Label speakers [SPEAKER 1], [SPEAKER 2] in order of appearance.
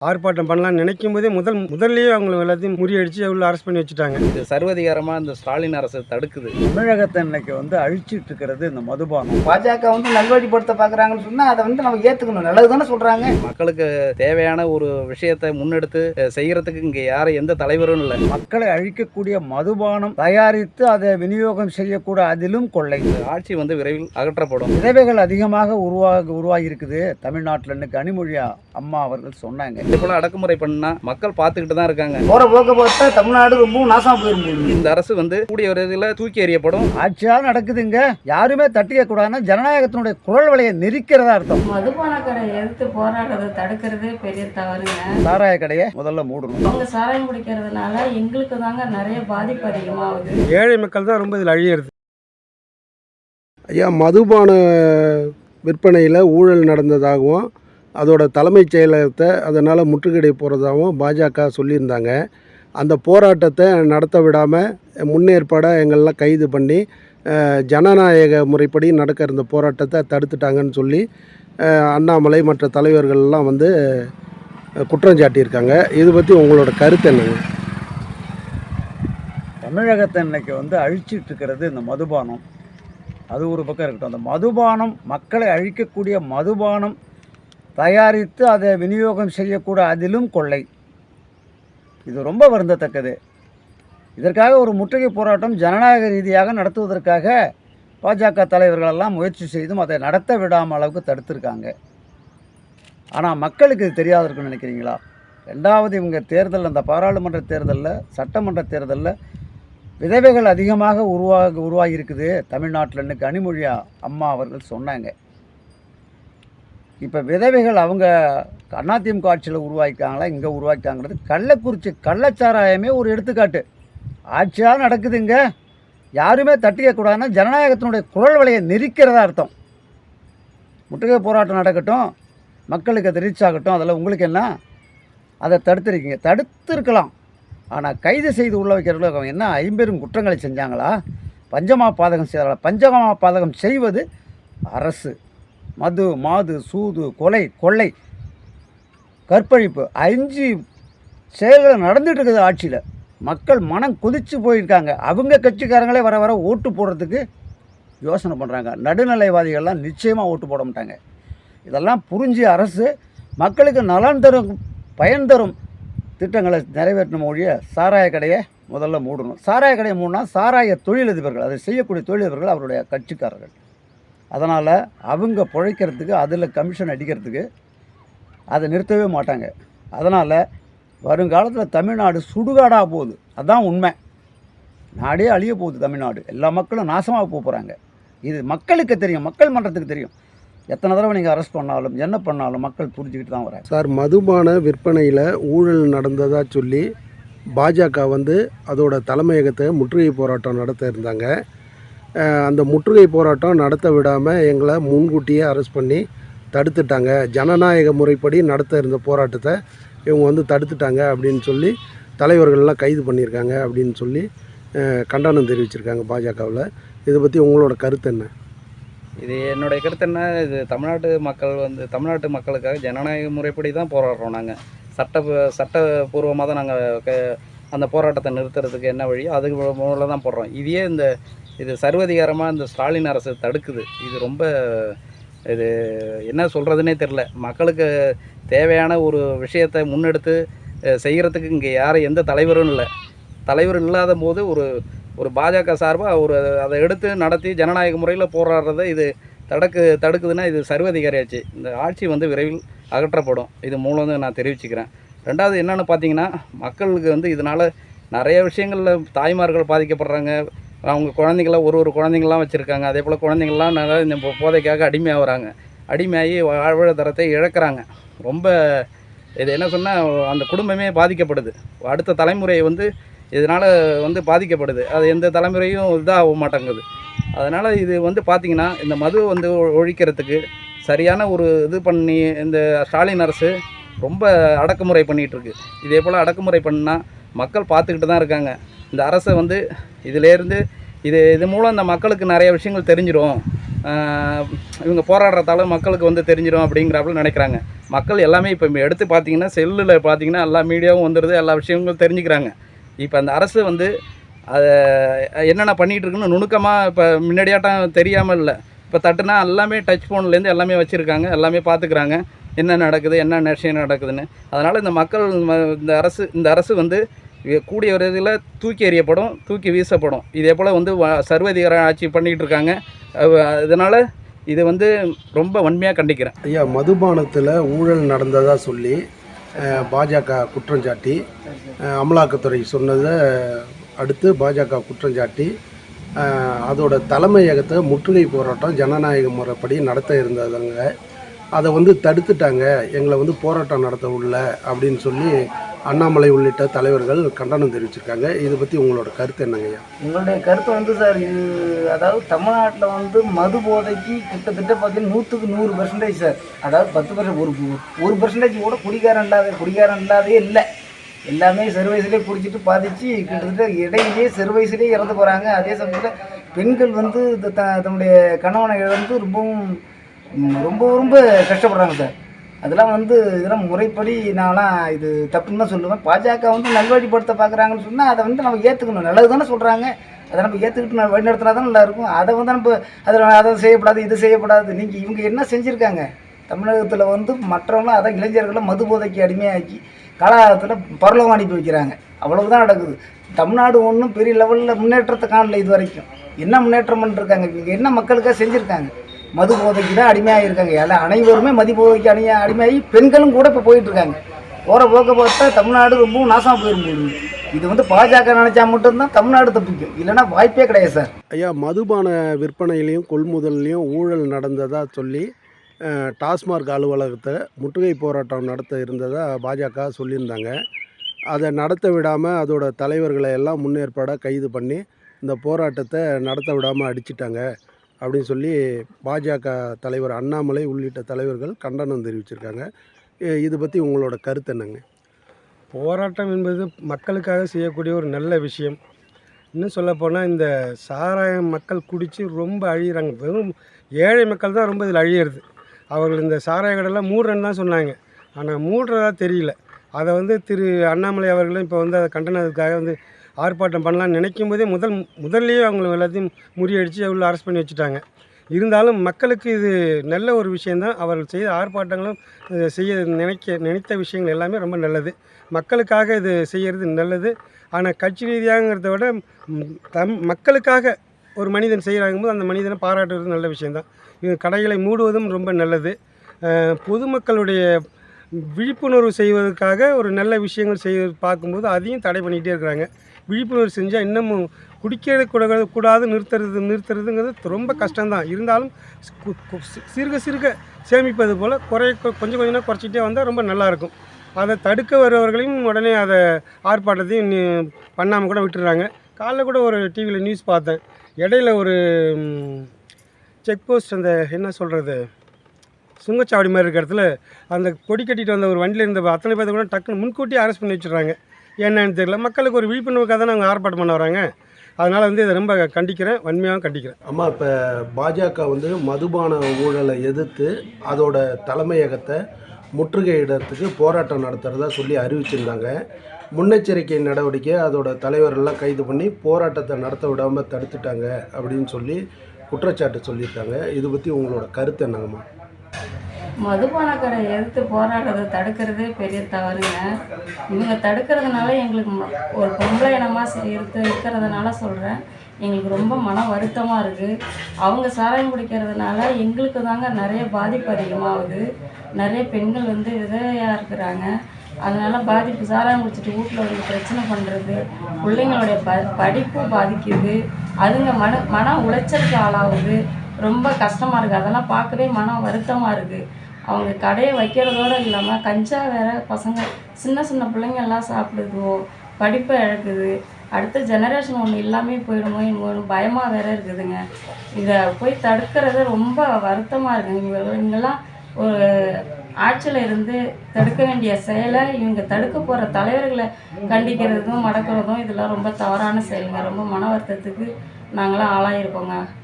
[SPEAKER 1] ஆர்ப்பாட்டம் பண்ணலாம்னு நினைக்கும் போதே முதல் முதல்லயே அவங்க எல்லாத்தையும் முறியடிச்சு உள்ள அரெஸ்ட் பண்ணி வச்சுட்டாங்க.
[SPEAKER 2] இது சர்வதிகாரமாக இந்த ஸ்டாலின் அரசு தடுக்குது.
[SPEAKER 3] தமிழகத்தை இன்னைக்கு வந்து அழிச்சிட்டு இருக்கிறது இந்த மதுபானம்.
[SPEAKER 4] பாஜக வந்து நல்வழிப்படுத்த பார்க்குறாங்கன்னு சொன்னால் அதை வந்து நம்ம ஏற்றுக்கணும் நல்லது தானே சொல்கிறாங்க
[SPEAKER 2] மக்களுக்கு தேவையான ஒரு விஷயத்தை முன்னெடுத்து அஹ், செய்யறதுக்கு இங்கே யாரும் எந்த தலைவரும் இல்லை.
[SPEAKER 3] மக்களை அழிக்கக்கூடிய மதுபானம் தயாரித்து அதை விநியோகம் செய்யக்கூட அதிலும் கொள்ளை.
[SPEAKER 2] ஆட்சி வந்து விரைவில் அகற்றப்படும்.
[SPEAKER 3] விதவைகள் அதிகமாக உருவாக உருவாகி இருக்குது தமிழ்நாட்டில் இன்னைக்கு கனிமொழியா அம்மா அவர்கள் சொன்னாங்க.
[SPEAKER 2] இதே போல அடக்குமுறை பண்ணா மக்கள் பார்த்துக்கிட்டு தான் இருக்காங்க.
[SPEAKER 4] போகிற போக்க பார்த்தா தமிழ்நாடு ரொம்பவும் நாசமாக போயிரும் போகுது
[SPEAKER 2] இந்த அரசு வந்து கூடிய விரைவில் தூக்கி எறியப்படும்.
[SPEAKER 3] ஆட்சியாக நடக்குதுங்க. யாருமே தட்டிக்க கூடாதுன்னா ஜனநாயகத்தினுடைய குரல் வலையை நெரிக்கிறதா அர்த்தம்.
[SPEAKER 5] மதுபான கடை எதிர்த்து போராடுறதை தடுக்கிறதே பெரிய தவறுங்க.
[SPEAKER 3] சாராய கடையை முதல்ல மூடணும்.
[SPEAKER 5] அவங்க சாராயம் குடிக்கிறதுனால எங்களுக்கு தாங்க நிறைய பாதிப்பு அதிகமாகுது.
[SPEAKER 1] ஏழை மக்கள் தான் ரொம்ப இதில் அழியிறது.
[SPEAKER 6] ஐயா மதுபான விற்பனையில் ஊழல் நடந்ததாகவும் அதோட தலைமைச் செயலகத்தை அதனால் முற்றுகையிட போகிறதாகவும் பாஜக சொல்லியிருந்தாங்க. அந்த போராட்டத்தை நடத்த விடாமல் முன்னேற்பாடாக எங்கள்லாம் கைது பண்ணி ஜனநாயக முறைப்படி நடக்க இருந்த போராட்டத்தை தடுத்துட்டாங்கன்னு சொல்லி அண்ணாமலை மற்ற தலைவர்கள்லாம் வந்து குற்றம் சாட்டியிருக்காங்க. இது பற்றி உங்களோட கருத்து என்னங்க?
[SPEAKER 3] தமிழகத்தை இன்னைக்கு வந்து அழிச்சிட்டு இருக்கிறது இந்த மதுபானம். அது ஒரு பக்கம் இருக்கட்டும். அந்த மதுபானம் மக்களை அழிக்கக்கூடிய மதுபானம் தயாரித்து அதை விநியோகம் செய்யக்கூட அதிலும் கொள்ளை. இது ரொம்ப வருந்தத்தக்கது. இதற்காக ஒரு முற்றுகை போராட்டம் ஜனநாயக ரீதியாக நடத்துவதற்காக பாஜக தலைவர்களெல்லாம் முயற்சி செய்தும் அதை நடத்த விடாமல் அளவுக்கு தடுத்திருக்காங்க. ஆனால் மக்களுக்கு இது தெரியாது இருக்குன்னு நினைக்கிறீங்களா? ரெண்டாவது இவங்க தேர்தல் அந்த பாராளுமன்ற தேர்தலில் சட்டமன்ற தேர்தலில் விதவைகள் அதிகமாக உருவாக உருவாகியிருக்குது. தமிழ்நாட்டில்னு தமிழ்நாட்டில் கனிமொழியா அம்மா அவர்கள் சொன்னாங்க. இப்போ விதவைகள் அவங்க அதிமுக ஆட்சியில் உருவாக்கிட்டாங்களா இங்கே உருவாக்கிட்டாங்கிறது கள்ளக்குறிச்சி கள்ளச்சாராயமே ஒரு எடுத்துக்காட்டு. ஆட்சியாக நடக்குதுங்க. யாருமே தட்டிக்கக்கூடாதுன்னா ஜனநாயகத்தினுடைய குரல் வலையை நெரிக்கிறதா அர்த்தம். முற்றுகை போராட்டம் நடக்கட்டும் மக்களுக்கு அது ரீச் ஆகட்டும் அதில் உங்களுக்கு என்ன? அதை தடுத்துருக்கீங்க. தடுத்துருக்கலாம். ஆனால் கைது செய்து உள்ள வைக்கிறவங்களுக்கு அவங்க என்ன ஐம்பெரும் குற்றங்களை செஞ்சாங்களா? பஞ்சமா பாதகம் செய்தாங்களா பஞ்சமா பாதகம் செய்வது அரசு. மது மாது சூது கொலை கொள்ளை கற்பழிப்பு அஞ்சு செயல்கள் நடந்துட்டு இருக்குது ஆட்சியில். மக்கள் மனம் கொதித்து போயிருக்காங்க. அவங்க கட்சிக்காரங்களே வர வர ஓட்டு போடுறதுக்கு யோசனை பண்ணுறாங்க நடுநிலைவாதிகள்லாம் நிச்சயமாக ஓட்டு போட மாட்டாங்க. இதெல்லாம் புரிஞ்சு அரசு மக்களுக்கு நலன் தரும் பயன் தரும் திட்டங்களை நிறைவேற்றணும் ஒழிய சாராய கடையை முதல்ல மூடணும். சாராய கடையை மூடினா சாராய தொழிலதிபர்கள் அதை செய்யக்கூடிய தொழிலதிபர்கள் அவருடைய கட்சிக்காரர்கள். அதனால் அவங்க பிழைக்கிறதுக்கு அதில் கமிஷன் அடிக்கிறதுக்கு அதை நிறுத்தவே மாட்டாங்க. அதனால் வருங்காலத்தில் தமிழ்நாடு சுடுகாடாக போகுது. அதுதான் உண்மை. நாடே அழிய போகுது தமிழ்நாடு. எல்லா மக்களும் நாசமாக போகிறாங்க இது மக்களுக்கு தெரியும் மக்கள் மன்றத்துக்கு தெரியும். எத்தனை தடவை நீங்கள் அரெஸ்ட் பண்ணாலும் என்ன பண்ணாலும் மக்கள் புரிஞ்சுக்கிட்டு தான் வராங்க.
[SPEAKER 6] சார் மதுபான விற்பனையில் ஊழல் நடந்ததாக சொல்லி பாஜக வந்து அதோட தலைமையகத்தை முற்றுகை போராட்டம் நடத்த இருந்தாங்க. அந்த முற்றுகை போராட்டம் நடத்த விடாமல் எங்களை முன்கூட்டியே அரெஸ்ட் பண்ணி தடுத்துட்டாங்க. ஜனநாயக முறைப்படி நடத்த இருந்த போராட்டத்தை இவங்க வந்து தடுத்துட்டாங்க அப்படின்னு சொல்லி தலைவர்கள்லாம் கைது பண்ணியிருக்காங்க அப்படின்னு சொல்லி கண்டனம் தெரிவிச்சிருக்காங்க பாஜகவில். இதை பற்றி உங்களோட கருத்து என்ன?
[SPEAKER 2] இது என்னுடைய கருத்து என்ன? இது தமிழ்நாட்டு மக்கள் வந்து தமிழ்நாட்டு மக்களுக்காக ஜனநாயக முறைப்படி தான் போராடுறோம் நாங்கள் சட்ட சட்டபூர்வமாக தான் நாங்கள் அந்த போராட்டத்தை நிறுத்துறதுக்கு என்ன வழியோ அதுக்கு மூலம் தான் போடுறோம். இதையே இந்த இது சர்வதிகாரமாக இந்த ஸ்டாலின் அரசு தடுக்குது. இது ரொம்ப இது என்ன சொல்கிறதுனே தெரில மக்களுக்கு தேவையான ஒரு விஷயத்தை முன்னெடுத்து செய்கிறதுக்கு இங்கே யாரும் எந்த தலைவரும் இல்லை. தலைவர் இல்லாத போது ஒரு ஒரு பாஜக சார்பாக ஒரு அதை எடுத்து நடத்தி ஜனநாயக முறையில் போராடுறத இது தடுக்கு தடுக்குதுன்னா இது சர்வதிகாரி ஆட்சி இந்த ஆட்சி வந்து விரைவில் அகற்றப்படும். இது மூலம் வந்து நான் தெரிவிச்சுக்கிறேன். ரெண்டாவது என்னென்னு பார்த்தீங்கன்னா மக்களுக்கு வந்து இதனால் நிறைய விஷயங்களில் தாய்மார்கள் பாதிக்கப்படுறாங்க. அவங்க குழந்தைங்கள ஒரு ஒரு குழந்தைங்களாம் வச்சுருக்காங்க. அதே போல் குழந்தைங்கள்லாம் நல்லா இந்த போ- போதைக்காக அடிமையாகிறாங்க அடிமையாகி வாழ்வாதாரத்தை இழக்கிறாங்க. ரொம்ப இது என்ன சொன்னால் அந்த குடும்பமே பாதிக்கப்படுது. அடுத்த தலைமுறை வந்து இதனால் வந்து பாதிக்கப்படுது. அது எந்த தலைமுறையும் இதாக மாட்டேங்குது. அதனால் இது வந்து பார்த்திங்கன்னா இந்த மது வந்து ஒழிக்கிறதுக்கு சரியான ஒரு இது பண்ணி இந்த ஸ்டாலின் அரசு ரொம்ப அடக்குமுறை பண்ணிகிட்ருக்கு இதே போல் அடக்குமுறை பண்ணால் மக்கள் பார்த்துக்கிட்டு தான் இருக்காங்க. இந்த அரசை வந்து இதிலேருந்து இது இது மூலம் இந்த மக்களுக்கு நிறைய விஷயங்கள் தெரிஞ்சிடும். இவங்க போராடுறதால மக்களுக்கு வந்து தெரிஞ்சிடும் அப்படிங்கிறாப்புல நினைக்கிறாங்க. மக்கள் எல்லாமே இப்போ எடுத்து பார்த்தீங்கன்னா செல்லில் பார்த்தீங்கன்னா எல்லா மீடியாவும் வந்துடுது எல்லா விஷயங்களும் தெரிஞ்சுக்கிறாங்க. இப்போ அந்த அரசு வந்து அதை என்னென்ன பண்ணிகிட்டு இருக்குன்னு நுணுக்கமாக இப்போ முன்னாடியாட்டம் தெரியாமல் இல்லை. இப்போ தட்டுனா எல்லாமே டச் ஃபோன்லேருந்து எல்லாமே வச்சுருக்காங்க எல்லாமே பார்த்துக்கிறாங்க என்ன நடக்குது என்ன விஷயம் நடக்குதுன்னு. அதனால் இந்த மக்கள் இந்த அரசு இந்த அரசு வந்து கூடிய ஒரு இதில் தூக்கி எறியப்படும் தூக்கி வீசப்படும். இதே போல் வந்து வ- சர்வதிகார ஆட்சி பண்ணிகிட்டு இருக்காங்க. இதனால் இது வந்து ரொம்ப வன்மையாக கண்டிக்கிறேன்.
[SPEAKER 6] ஐயா மதுபானத்தில் ஊழல் நடந்ததாக சொல்லி பாஜக குற்றம் சாட்டி அமலாக்கத்துறை சொன்னதை அடுத்து பாஜக குற்றம் சாட்டி அதோட தலைமையகத்தை முற்றுகை போராட்டம் ஜனநாயக முறைப்படி நடத்த இருந்ததுங்க. அதை வந்து தடுத்துட்டாங்க. எங்களை வந்து போராட்டம் நடத்த உள்ள அப்படின்னு சொல்லி அண்ணாமலை உள்ளிட்ட தலைவர்கள் கண்டனம் தெரிவிச்சிருக்காங்க. இதை பற்றி உங்களோட கருத்து என்னங்கய்யா
[SPEAKER 4] எங்களுடைய கருத்து வந்து சார் இது அதாவது தமிழ்நாட்டில் வந்து மது போதைக்கு கிட்டத்தட்ட பார்த்தீங்கன்னா நூற்றுக்கு நூறு பர்சன்டேஜ் சார். அதாவது பத்து பர்சன்ட் ஒரு ஒரு பர்சன்டேஜ் கூட குடிகாரன் இல்லாத குடிகாரன் இல்லாதே இல்லை. எல்லாமே சர்வீஸ்லேயே குடிச்சிட்டு பாதிச்சு கிட்டத்தட்ட இடையிலேயே சர்வீஸ்லேயே இறந்து போகிறாங்க அதே சமயத்தில் பெண்கள் வந்து இந்த த தன்னுடைய கணவனை இழந்து ரொம்பவும் ரொம்ப ரொம்ப கஷ்டப்படுறாங்க சார். அதெல்லாம் வந்து இதெல்லாம் முறைப்படி நான்லாம் இது தப்புன்னு தான் சொல்லுவேன். பாஜக வந்து நல்வழிப்படுத்த பார்க்குறாங்கன்னு சொன்னால் அதை வந்து நம்ம ஏற்றுக்கணும் நல்லது தானே சொல்கிறாங்க அதை நம்ம ஏற்றுக்கிட்டு நம்ம வழிநடத்தினா தான் நல்லாயிருக்கும் அதை வந்து நம்ம அதில் அதை செய்யப்படாது இது செய்யப்படாது. நீங்கள் இவங்க என்ன செஞ்சுருக்காங்க? தமிழகத்தில் வந்து மற்றவங்களும் அதை இளைஞர்களை மது போதைக்கு அடிமையாக்கி காலகாலத்தில் பரலோகம் அனுப்பி வைக்கிறாங்க. அவ்வளவுதான் நடக்குது. தமிழ்நாடு ஒன்றும் பெரிய லெவலில் முன்னேற்றத்தை காணல இது வரைக்கும் என்ன முன்னேற்றம் பண்ணிருக்காங்க? இவங்க என்ன மக்களுக்காக செஞ்சுருக்காங்க? மது போதைக்கு தான் அடிமையாக இருக்காங்க. எல்லாம் அனைவருமே மது போதைக்கு அணியா அடிமையாகி பெண்களும் கூட இப்போ போயிட்டுருக்காங்க போகிற போக்க பார்த்தா தமிழ்நாடு ரொம்பவும் நாசமாக போயிருந்தது இது வந்து பாஜக நினச்சா மட்டும்தான் தமிழ்நாடு தப்பிக்கும். இல்லைன்னா வாய்ப்பே கிடையாது சார்.
[SPEAKER 6] ஐயா மதுபான விற்பனையிலையும் கொள்முதல்லையும் ஊழல் நடந்ததாக சொல்லி டாஸ்மார்க் அலுவலகத்தை முற்றுகை போராட்டம் நடத்த இருந்ததாக பாஜக சொல்லியிருந்தாங்க. அதை நடத்த விடாமல் அதோட தலைவர்களை எல்லாம் முன்னேற்பாடாக கைது பண்ணி இந்த போராட்டத்தை நடத்த விடாமல் அடிச்சிட்டாங்க. அப்படின்னு சொல்லி பாஜக தலைவர் அண்ணாமலை உள்ளிட்ட தலைவர்கள் கண்டனம் தெரிவிச்சிருக்காங்க. இது பற்றி உங்களோட கருத்து என்னங்க?
[SPEAKER 1] போராட்டம் என்பது மக்களுக்காக செய்யக்கூடிய ஒரு நல்ல விஷயம். இன்னும் சொல்லப்போனால் இந்த சாராயம் மக்கள் குடித்து ரொம்ப அழியிறாங்க. வெறும் ஏழை மக்கள் தான் ரொம்ப இதில் அழியிறது. அவர்கள் இந்த சாராய கடைலாம் மூடுறேன்னு தான் சொன்னாங்க. ஆனால் மூடுறதா தெரியல. அதை வந்து திரு அண்ணாமலை அவர்களும் இப்போ வந்து அதை கண்டனத்துக்காக வந்து ஆர்ப்பாட்டம் பண்ணலாம்னு நினைக்கும் போதே முதல் முதல்லையே அவங்க எல்லாத்தையும் முறியடித்து உள்ள அரெஸ்ட் பண்ணி வச்சுட்டாங்க. இருந்தாலும் மக்களுக்கு இது நல்ல ஒரு விஷயந்தான் அவர்கள் செய்த ஆர்ப்பாட்டங்களும் செய்ய நினைக்க நினைத்த விஷயங்கள் எல்லாமே ரொம்ப நல்லது. மக்களுக்காக இது செய்கிறது நல்லது. ஆனால் கட்சி ரீதியாங்கிறத விட தம் மக்களுக்காக ஒரு மனிதன் செய்கிறாங்க போது அந்த மனிதனை பாராட்டுறது நல்ல விஷயந்தான் இது கடைகளை மூடுவதும் ரொம்ப நல்லது. பொதுமக்களுடைய விழிப்புணர்வு செய்வதற்காக ஒரு நல்ல விஷயங்கள் செய்ய பார்க்கும்போது அதையும் தடை பண்ணிகிட்டே இருக்கிறாங்க. விழிப்புணர்வு செஞ்சால் இன்னமும் குடிக்கிறது கூட கூடாது நிறுத்துறது நிறுத்துறதுங்கிறது ரொம்ப கஷ்டம்தான். இருந்தாலும் சிறுக சிறுக சேமிப்பது போல் குறை கொஞ்சம் கொஞ்சமாக குறைச்சிட்டே வந்தால் ரொம்ப நல்லாயிருக்கும் அதை தடுக்க வருபவர்களையும் உடனே அதை ஆர்ப்பாட்டத்தையும் பண்ணாமல் கூட விட்டுறாங்க. காலைல கூட ஒரு டிவியில் நியூஸ் பார்த்தேன். இடையில ஒரு செக் போஸ்ட் அந்த என்ன சொல்கிறது சுங்கச்சாவடி மாதிரி இருக்கிற இடத்துல அந்த கொடி கட்டிட்டு வந்த ஒரு வண்டியில் இருந்த அத்தனை பேர்த்த கூட டக்குன்னு முன்கூட்டியே அரெஸ்ட் பண்ணி வச்சுட்றாங்க. என்னன்னு தெரியல. மக்களுக்கு ஒரு விழிப்புணர்வுக்காக தான் அவங்க ஆர்ப்பாட்டம் பண்ண வராங்க. அதனால் வந்து இதை ரொம்ப கண்டிக்கிறேன். வன்மையாக கண்டிக்கிறேன்.
[SPEAKER 6] அம்மா இப்போ பாஜக வந்து மதுபான ஊழலை எதிர்த்து அதோட தலைமையகத்தை முற்றுகையிடறதுக்கு போராட்டம் நடத்துகிறதா சொல்லி அறிவிச்சிருந்தாங்க. முன்னெச்சரிக்கை நடவடிக்கை அதோட தலைவரெல்லாம் கைது பண்ணி போராட்டத்தை நடத்த விடாமல் தடுத்துட்டாங்க அப்படின்னு சொல்லி குற்றச்சாட்டு சொல்லியிருக்காங்க. இது பற்றி உங்களோட கருத்து என்னங்கம்மா?
[SPEAKER 5] மதுபான எதிர்த்து போராடுறதை தடுக்கிறதே பெரிய தவறுங்க. இவங்க தடுக்கிறதுனால எங்களுக்கு ஒரு பொம்பளை இனமாக இருக்க இருக்கிறதுனால சொல்கிறேன் எங்களுக்கு ரொம்ப மன வருத்தமாக இருக்குது அவங்க சாராயம் குடிக்கிறதுனால எங்களுக்கு தாங்க நிறைய பாதிப்பு அதிகமாகுது. நிறைய பெண்கள் வந்து விதவையாக இருக்கிறாங்க. அதனால் பாதிப்பு சாராயம் குடிச்சிட்டு வீட்டில் வந்து பிரச்சனை பண்ணுறது பிள்ளைங்களுடைய ப படிப்பு பாதிக்குது. அதுங்க மன மன உளைச்சலுக்கு ஆளாகுது. ரொம்ப கஷ்டமாக இருக்குது அதெல்லாம் பார்க்கவே மனம் வருத்தமாக இருக்குது அவங்க கடையை வைக்கிறதோடு இல்லாமல் கஞ்சா வேற பசங்க சின்ன சின்ன பிள்ளைங்க எல்லாம் சாப்பிடுதுவோ படிப்பை இழக்குது. அடுத்த ஜெனரேஷன் ஒன்று இல்லாமே போயிடுமோ இன்னொன்று பயமாக வேற இருக்குதுங்க. இதை போய் தடுக்கிறது ரொம்ப வருத்தமாக இருக்குங்க. இவங்க இவங்கெல்லாம் ஒரு ஆட்சியில் இருந்து தடுக்க வேண்டிய செயலை இவங்க தடுக்க போகிற தலைவர்களை கண்டிக்கிறதும் மடக்கிறதும் இதெல்லாம் ரொம்ப தவறான செயலுங்க. ரொம்ப மன வருத்தத்துக்கு நாங்களாம் ஆளாயிருக்கோங்க.